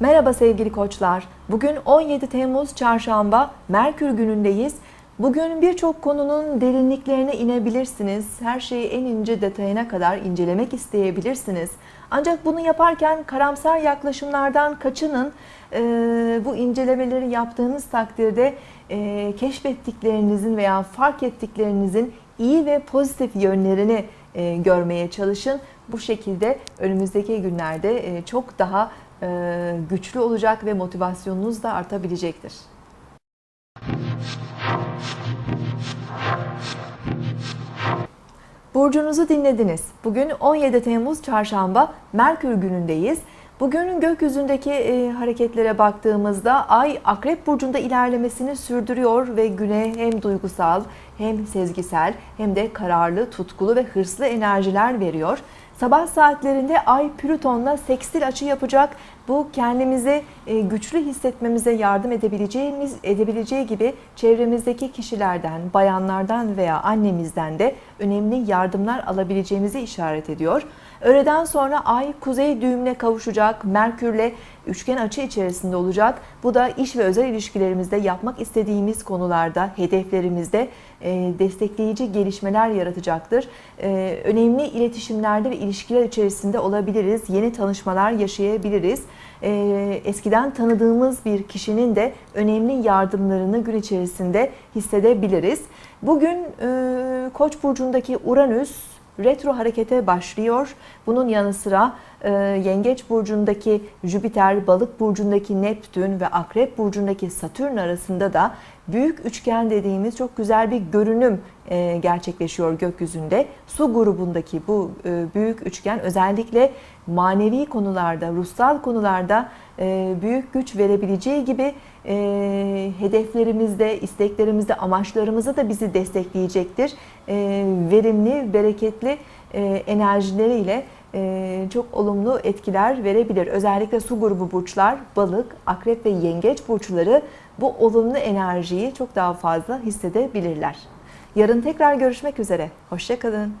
Merhaba sevgili koçlar. Bugün 17 Temmuz Çarşamba Merkür günündeyiz. Bugün birçok konunun derinliklerine inebilirsiniz. Her şeyi en ince detayına kadar incelemek isteyebilirsiniz. Ancak bunu yaparken karamsar yaklaşımlardan kaçının. Ee, bu incelemeleri yaptığınız takdirde e, keşfettiklerinizin veya fark ettiklerinizin iyi ve pozitif yönlerini e, görmeye çalışın. Bu şekilde önümüzdeki günlerde e, çok daha e, güçlü olacak ve motivasyonunuz da artabilecektir. Burcunuzu dinlediniz. Bugün 17 Temmuz Çarşamba Merkür günündeyiz. Bugün gökyüzündeki e, hareketlere baktığımızda Ay Akrep Burcu'nda ilerlemesini sürdürüyor ve güne hem duygusal hem sezgisel hem de kararlı, tutkulu ve hırslı enerjiler veriyor. Sabah saatlerinde Ay Plüton'la sekstil açı yapacak. Bu kendimizi e, güçlü hissetmemize yardım edebileceğimiz edebileceği gibi çevremizdeki kişilerden, bayanlardan veya annemizden de önemli yardımlar alabileceğimizi işaret ediyor. Öğleden sonra Ay kuzey düğümüne kavuşacak. Merkürle üçgen açı içerisinde olacak. Bu da iş ve özel ilişkilerimizde yapmak istediğimiz konularda, hedeflerimizde e, destekleyici gelişmeler yaratacaktır. E, önemli iletişimlerde ve ilişkiler içerisinde olabiliriz. Yeni tanışmalar yaşayabiliriz. E, eskiden tanıdığımız bir kişinin de önemli yardımlarını gün içerisinde hissedebiliriz. Bugün Koç burcundaki Uranüs retro harekete başlıyor. Bunun yanı sıra e, Yengeç burcundaki Jüpiter, Balık burcundaki Neptün ve Akrep burcundaki Satürn arasında da büyük üçgen dediğimiz çok güzel bir görünüm e, gerçekleşiyor gökyüzünde. Su grubundaki bu e, büyük üçgen özellikle manevi konularda, ruhsal konularda e, büyük güç verebileceği gibi hedeflerimizde, isteklerimizde, amaçlarımızı da bizi destekleyecektir. Verimli, bereketli enerjileriyle çok olumlu etkiler verebilir. Özellikle su grubu burçlar, balık, akrep ve yengeç burçları bu olumlu enerjiyi çok daha fazla hissedebilirler. Yarın tekrar görüşmek üzere. Hoşçakalın.